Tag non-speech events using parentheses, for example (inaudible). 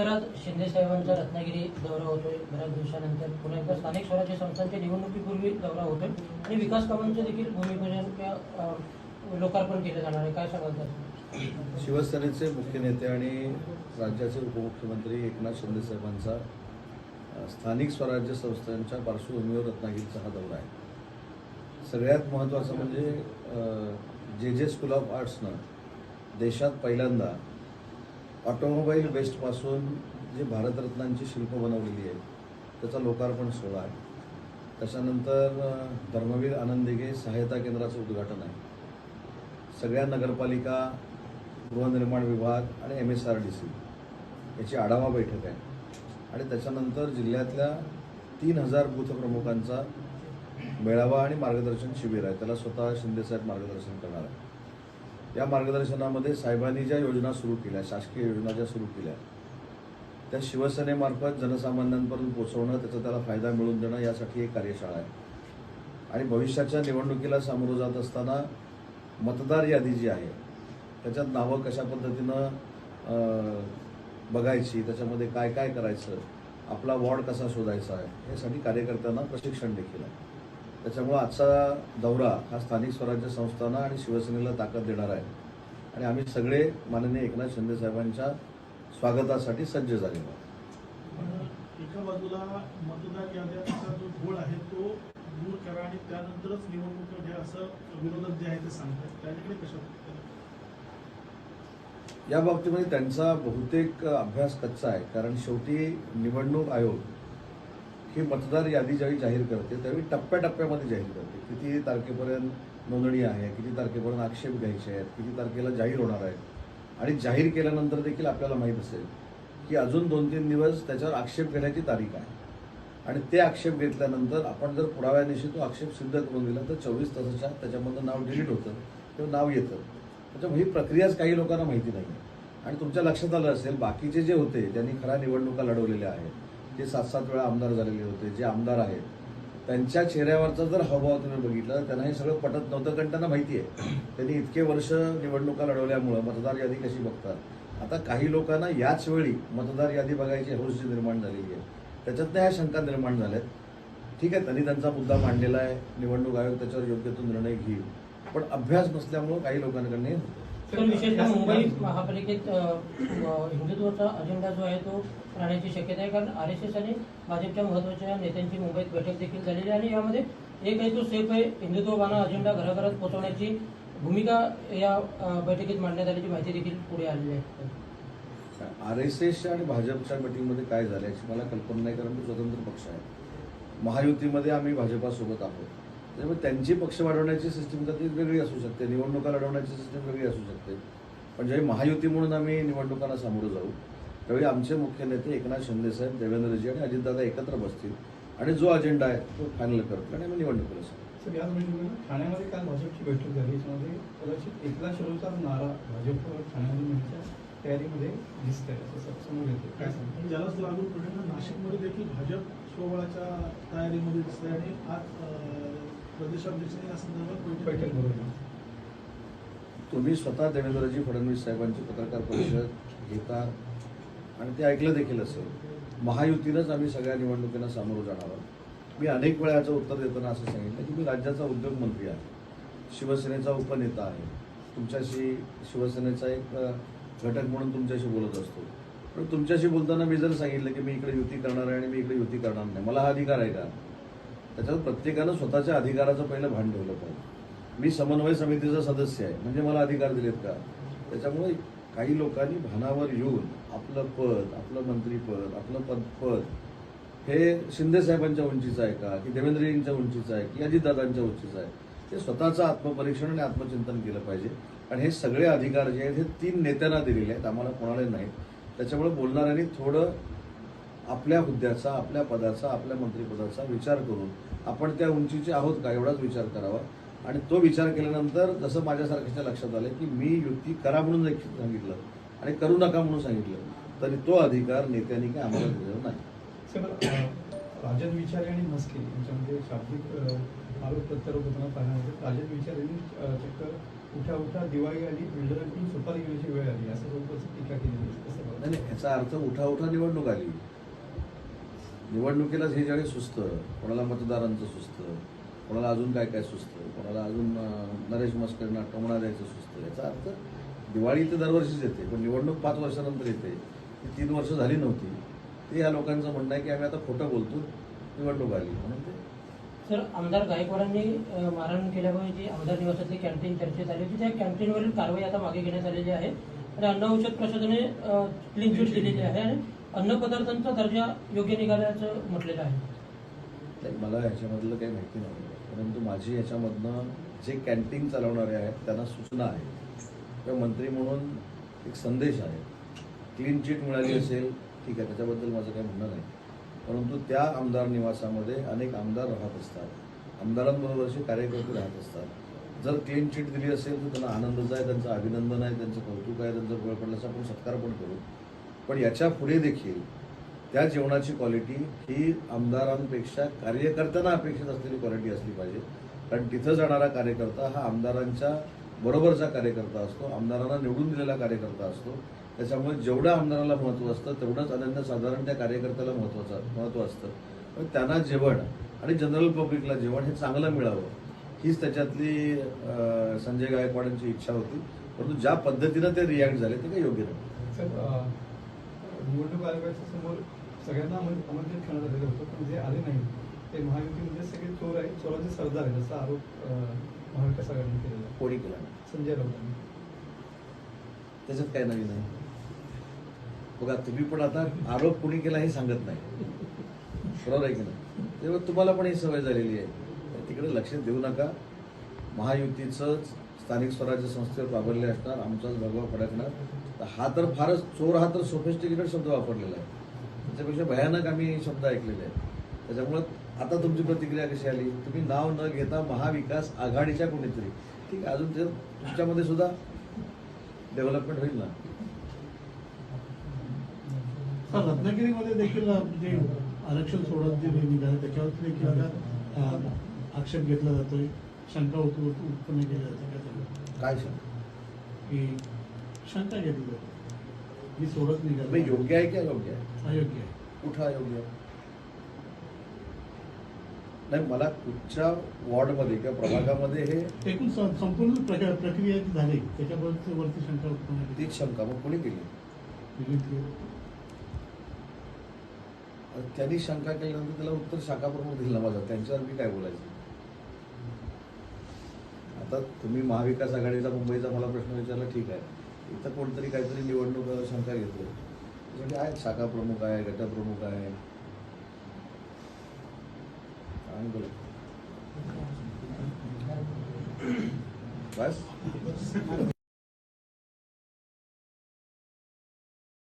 तरच शिंदे साहेबांचा रत्नागिरी दौरा होतोय. बऱ्याच दिवसानंतर पुन्हा एकदा स्थानिक स्वराज्य संस्थांच्या निवडणुकीपूर्वी दौरा होतोय. आणि विकास कामांचं देखील भूमिपूजन लोकार्पण केलं जाणार आहे. काय सांगाल शिवसेनेचे मुख्य नेते आणि राज्याचे उपमुख्यमंत्री एकनाथ शिंदे साहेबांचा स्थानिक स्वराज्य संस्थांच्या पार्श्वभूमीवर रत्नागिरीचा हा दौरा आहे. सगळ्यात महत्त्वाचं म्हणजे जे जे स्कूल ऑफ आर्ट्सनं देशात पहिल्यांदा ऑटोमोबाईल वेस्टपासून जे भारतरत्नांची शिल्प बनवलेली आहेत त्याचा लोकार्पण सोहळा आहे. त्याच्यानंतर धर्मवीर आनंद सहायता केंद्राचं उद्घाटन आहे. सगळ्या नगरपालिका गृहनिर्माण विभाग आणि M S R D C याची आढावा बैठक आहे. आणि त्याच्यानंतर जिल्ह्यातल्या तीन हजार बूथ प्रमुखांचा मेळावा आणि मार्गदर्शन शिबिर आहे. त्याला स्वतः शिंदेसाहेब मार्गदर्शन करणार आहे या मार्गदर्शनामध्ये साहेबांनी ज्या योजना सुरू केल्या शासकीय योजना ज्या सुरू केल्या त्या शिवसेनेमार्फत जनसामान्यांपर्यंत पोहोचवणं त्याचा त्याला फायदा मिळवून देणं यासाठी एक कार्यशाळा आहे. आणि भविष्याच्या निवडणुकीला सामोरं जात असताना मतदार यादी जी आहे त्याच्यात नावं कशा पद्धतीनं बघायची त्याच्यामध्ये काय काय करायचं आपला वॉर्ड कसा शोधायचा आहे यासाठी कार्यकर्त्यांना प्रशिक्षण देखील आहे. त्याच्यामुळं आजचा दौरा हा स्थानिक स्वराज्य संस्थांना आणि शिवसेनेला ताकद देणार आहे. आणि आम्ही सगळे माननीय एकनाथ शिंदे साहेबांच्या स्वागतासाठी सज्ज आहोत. पण एका बाजूला मतदार याद्यांचा जो घोळ आहे तो दूर करा आणि त्यानंतरच निवडणूक घ्या असं विरोधक जे आहे ते सांगतात. कशा या बाबतीमध्ये त्यांचा बहुतेक अभ्यास कच्चा आहे. कारण शेवटी निवडणूक आयोग ही मतदार यादी ज्यावेळी जाहीर करते त्यावेळी टप्प्याटप्प्यामध्ये जाहीर करते. किती तारखेपर्यंत नोंदणी आहे किती तारखेपर्यंत आक्षेप घ्यायचे आहेत किती तारखेला जाहीर होणार आहे आणि जाहीर केल्यानंतर देखील आपल्याला माहीत असेल की अजून दोन तीन दिवस त्याच्यावर आक्षेप घेण्याची तारीख आहे. आणि ते आक्षेप घेतल्यानंतर आपण जर पुराव्यानिशी तो आक्षेप सिद्ध करून दिला तर चोवीस तासाच्या त्याच्यामधलं नाव डिलीट होतं किंवा नाव येतं. त्याच्यामुळे ही प्रक्रियाच काही लोकांना माहिती नाही आणि तुमच्या लक्षात आलं असेल बाकीचे जे होते ज्यांनी खऱ्या निवडणुका लढवलेल्या आहेत. जे सात सात वेळा आमदार झालेले होते जे आमदार आहेत त्यांच्या चेहऱ्यावरचा जर हावभाव तुम्ही बघितला तर त्यांना हे सगळं पटत नव्हतं कारण त्यांना माहिती आहे. (clears throat) त्यांनी इतके वर्ष निवडणुका लढवल्यामुळं मतदार यादी कशी बघतात? आता काही लोकांना याच वेळी मतदार यादी बघायची हौस जी निर्माण झालेली आहे त्याच्यात ह्या शंका निर्माण झाल्यात. ठीक आहे त्यांनी त्यांचा मुद्दा मांडलेला आहे निवडणूक आयोग त्याच्यावर योग्य तो निर्णय घेईल. पण अभ्यास नसल्यामुळं काही लोकांकडनं होतं तर विशेषतः मुंबई महापालिकेत हिंदुत्वाचा अजेंडा जो आहे तो राहण्याची शक्यता आहे. कारण आर एस एस आणि भाजपच्या महत्त्वाच्या नेत्यांची मुंबईत बैठक देखील झालेली आहे. आणि यामध्ये एक आहे तो सेफ आहे. हिंदुत्वबाणा अजेंडा घराघरात पोहोचवण्याची भूमिका या बैठकीत मांडण्यात आल्याची माहिती देखील पुढे आलेली आहे. आर एस एस आणि भाजपच्या मिटिंगमध्ये काय झालं याची मला कल्पना नाही कारण तो स्वतंत्र पक्ष आहे. महायुतीमध्ये आम्ही भाजपासोबत आहोत. त्यामुळे त्यांची पक्ष वाढवण्याची सिस्टीम तर ती वेगळी असू शकते. निवडणुका लढवण्याची सिस्टीम वेगळी असू शकते. पण ज्यावेळी महायुती म्हणून आम्ही निवडणुकांना सामोरं जाऊ त्यावेळी आमचे मुख्य नेते एकनाथ शिंदेसाहेब देवेंद्रजी आणि अजितदादा एकत्र बसतील आणि जो अजेंडा आहे तो फायनल करतील आणि आम्ही निवडणुकीला सांगू सर याच ठाण्यामध्ये काल भाजपची बैठक झाली. याच्यामध्ये कदाचित एकनाथ शिरोचा नारा भाजप ठाण्यामध्ये तयारीमध्ये दिसत आहे असं समोर येते काय सांगतो ज्यालाच लागून पडलं नाशिकमध्ये देखील भाजप स्वबळाच्या तयारीमध्ये दिसतंय आणि आज प्रदेशाध्यक्षांनी या संदर्भात बैठक बैठक बरोबर तुम्ही स्वतः देवेंद्रजी फडणवीस साहेबांची पत्रकार परिषद घेता आणि ते ऐकलं देखील असेल. महायुतीनंच आम्ही सगळ्या निवडणुकींना सामोरं जाणार आहोत. मी अनेक वेळा याचं उत्तर देताना असं सांगितलं की मी राज्याचा उद्योगमंत्री आहे. शिवसेनेचा उपनेता आहे. तुमच्याशी शिवसेनेचा एक घटक म्हणून तुमच्याशी बोलत असतो. पण तुमच्याशी बोलताना मी जर सांगितलं की मी इकडे युती करणार आहे आणि मी इकडे युती करणार नाही मला हा अधिकार आहे का? त्याच्यात प्रत्येकानं स्वतःच्या अधिकाराचं पहिलं भान ठेवलं पाहिजे. मी समन्वय समितीचा सदस्य आहे म्हणजे मला अधिकार दिलेत का? त्याच्यामुळे काही लोकांनी भानावर येऊन आपलं पद आपलं मंत्रीपद आपलं पद पद हे शिंदे साहेबांच्या उंचीचं आहे का? की देवेंद्रजींच्या उंचीचं आहे? की अजितदादांच्या उंचीचं आहे? ते स्वतःचं आत्मपरीक्षण आणि आत्मचिंतन केलं पाहिजे. आणि हे सगळे अधिकार जे आहेत हे तीन नेत्यांना दिलेले आहेत. आम्हाला कोणाला नाही. त्याच्यामुळे बोलणाऱ्यांनी थोडं आपल्या हुद्द्याचा आपल्या पदाचा आपल्या मंत्रिपदाचा विचार करून आपण त्या उंचीचे आहोत का? एवढाच विचार करावा. आणि तो विचार केल्यानंतर जसं माझ्यासारख्याच्या लक्षात आलं की मी युती करा म्हणून सांगितलं आणि करू नका म्हणून सांगितलं तरी तो अधिकार नेत्यांनी काय आम्हाला दिलेला नाही. राजन विचारे आणि मस्के यांच्यामध्ये शाब्दिक आरोप प्रत्यारोप होताना पाहण्यामध्ये राजन विचारे यांनी अं, चक्क उठा उठा दिवाळी आली बिल्डरांकडून सुपारी घेण्याची वेळ आली असं टीका केली. नाही, याचा अर्थ उठा उठा निवडणूक आली. निवडणुकीलाच हे ज्यावेळी सुचतं कोणाला मतदारांचं सुचतं कोणाला अजून काय काय सुचतं कोणाला अजून नरेश मस्करना टमणा द्यायचं सुचतं याचा अर्थ दिवाळी तर दरवर्षीच येते पण निवडणूक पाच वर्षानंतर येते. ती तीन वर्ष झाली नव्हती. ते ह्या लोकांचं म्हणणं आहे की आम्ही आता खोटं बोलतो निवडणूक आली. म्हणून ते सर आमदार गायकवाडांनी मारहाण केल्यामुळे जी आमदार निवासातली कॅन्टीन चर्चेत आली होती त्या कॅन्टीनवरील कारवाई आता मागे घेण्यात आलेली आहे. आणि अन्न औषध प्रशासनाने क्लीन चिट दिलेली आहे. आणि अन्न पदार्थांचा दर्जा योग्य निघाल्याचं म्हटलेलं आहे. मला याच्यामधलं काही माहिती नाही. परंतु माझी याच्यामधनं जे कॅन्टीन चालवणारे आहेत त्यांना सूचना आहे. किंवा मंत्री म्हणून एक संदेश आहे. क्लीन चिट मिळाली असेल ठीक आहे त्याच्याबद्दल माझं काही म्हणणं नाही. परंतु त्या आमदार निवासामध्ये अनेक आमदार राहत असतात. आमदारांबरोबरचे कार्यकर्ते राहत असतात. जर क्लीन चिट दिली असेल तर त्यांना आनंदच आहे त्यांचं अभिनंदन आहे त्यांचं कौतुक आहे त्यांचं बळ पडल्याचा आपण सत्कार पण करू. पण याच्यापुढे देखील त्या जेवणाची क्वालिटी ही आमदारांपेक्षा कार्यकर्त्यांना अपेक्षित असलेली क्वालिटी असली पाहिजे. कारण तिथं जाणारा कार्यकर्ता हा आमदारांच्या बरोबरचा कार्यकर्ता असतो आमदारांना निवडून दिलेला कार्यकर्ता असतो. त्याच्यामुळे जेवढं आमदाराला महत्त्व असतं तेवढंच अनन्यसाधारण त्या कार्यकर्त्याला महत्त्वाचं महत्त्व असतं. पण त्यांना जेवण आणि जनरल पब्लिकला जेवण हे चांगलं मिळावं हीच त्याच्यातली संजय गायकवाडांची इच्छा होती. परंतु ज्या पद्धतीनं ते रिॲक्ट झाले ते काही योग्य नाही सर निवडणूक आयोगाच्या समोर सगळ्यांना आमं- आमंत्रित करण्यात आलेलं होतं पण जे आले नाही ते महायुतीमध्ये सगळे चोर आहे चोराचे सरदार आहेत असा आरोप महाविकास आघाडीने केलेला. कोणी केला संजय राऊतांनी त्याच्यात काय नवीन आहे? बघा तुम्ही पण आता आरोप कोणी केला हे सांगत नाही. बरोबर आहे की नाही? तेव्हा तुम्हाला पण ही सवय झालेली आहे. तिकडे लक्ष देऊ नका. महायुतीचं स्थानिक स्वराज्य संस्थेवर प्राबल्य असणार आमचाच भगवा फडकणार. तर हा तर फारच चोर हा तर सोफिस्टिकेटेड शब्द वापरलेला आहे. त्याच्यापेक्षा भयानक आम्ही शब्द ऐकलेले आहेत. त्याच्यामुळं आता तुमची प्रतिक्रिया कशी आली? तुम्ही नाव न घेता महाविकास आघाडीच्या कोणीतरी. ठीक आहे अजून ते तुमच्यामध्ये सुद्धा डेव्हलपमेंट होईल ना? सर रत्नागिरीमध्ये देखील जे आरक्षण सोडत जे निघाले त्याच्यावरती देखील आता आक्षेप घेतला जातोय. शंका उत- उत- उत्पन्न केली जाते का त्याला? काय सांग की शंका घेतली जाते. मी सोडत नाही, निघालो योग्य आहे की अयोग्य आहे? अयोग्य आहे. कुठं अयोग्य आहे? नाही मला कुठच्या वॉर्डमध्ये किंवा प्रभागामध्ये हे एकूण सं- संपूर्ण प्रक्रिया प्रक्रिया जी झाली त्याच्याबद्दल वरती शंका उत्पन्न केली. तीच शंका मग कोणी केली. आता त्यांनी शंका केल्यानंतर त्याला उत्तर शाखा प्रमुख दिलं माझा. त्यांच्यावर मी काय बोलायचं? आता तुम्ही महाविकास आघाडीचा मुंबईचा मला प्रश्न विचारला ठीक आहे. इथं कोणतरी काहीतरी निवडणूक शंका घेतो म्हणजे आहेत शाखा प्रमुख आहे गटप्रमुख आहे. आणि बोला. बस.